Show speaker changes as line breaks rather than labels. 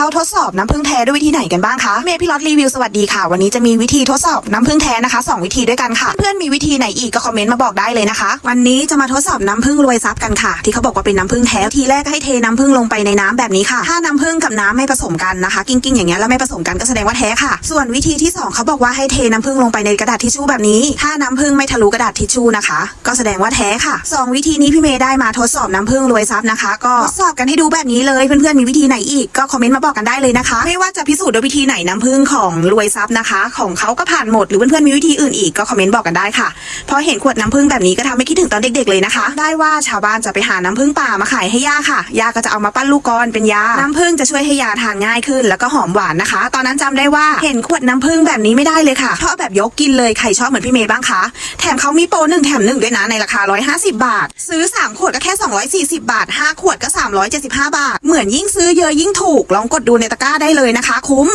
เขาทดสอบน้ำผึ้งแท้ด้วยวิธีไหนกันบ้างคะเมย์พี่ลอตรีวิวสวัสดีค่ะ วันนี้จะมีวิธีทดสอบน้ำผึ้งแท้นะคะสองวิธีด้วยกันค่ะ เพื่อนมีวิธีไหนอีกก็คอมเมนต์มาบอกได้เลยนะคะ วันนี้จะมาทดสอบน้ำผึ้งรวยทรัพย์กันค่ะ ที่เขาบอกว่าเป็นน้ำผึ้งแท้ทีแรกให้เทน้ำผึ้งลงไปในน้ำแบบนี้ค่ะ ถ้าน้ำผึ้งกับน้ำไม่ผสมกันนะคะ กิ้งๆอย่างเงี้ยแล้วไม่ผสมกันก็แสดงว่าแท้ค่ะ ส่วนวิธีที่สองเขาบอกว่าให้เทน้ำผึ้งลงไปในกระดาษทิชชู่แบบนี้ ถ้าน้ำผึ้งไม่ทะลุกระดาษทิชชู่นะคะ ก็แสดงว่าแท้ค่ะสองวิธีนี้พี่เมย์ได้มาทดสอบน้ำผึ้งรวยทรัพย์นะคะ ก็ทดสอบกันให้ดูแบบนี้เลยเพื่อนๆมีวิธีไหนอีกก็คอมเมนต์มาบอกอกกันได้เลยนะคะ ไม่ว่าจะพิสูจน์ด้วยวิธีไหนน้ำผึ้งของรวยทรัพย์นะคะ ของเขาก็ผ่านหมดหรือเพื่อนๆมีวิธีอื่นอีกก็คอมเมนต์บอกกันได้ค่ะพอเห็นขวดน้ำผึ้งแบบนี้ก็ทำให้คิดถึงตอนเด็กๆเลยนะคะ ได้ว่าชาวบ้านจะไปหาน้ำผึ้งป่ามาขายให้ย่าค่ะย่าก็จะเอามาปั้นลูกกลอนเป็นยาน้ำผึ้งจะช่วยให้ยาทานง่ายขึ้น แล้วก็หอมหวานนะคะ ตอนนั้นจำได้ว่าเห็นขวดน้ำผึ้งแบบนี้ไม่ได้เลยค่ะชอบแบบยกกินเลยใครชอบเหมือนพี่เมย์บ้างคะแถมเขามีโปรหนึ่งแถมหนึ่งด้วยนะในราคา 150 บาท ซื้อ 3 ขวดก็แค่ 240 บาท 5 ขวดก็ 375 บาท เหมือนยิ่งซื้อเยอะยิ่งถูกลองกดดูในตะกร้าได้เลยนะคะ คุ้ม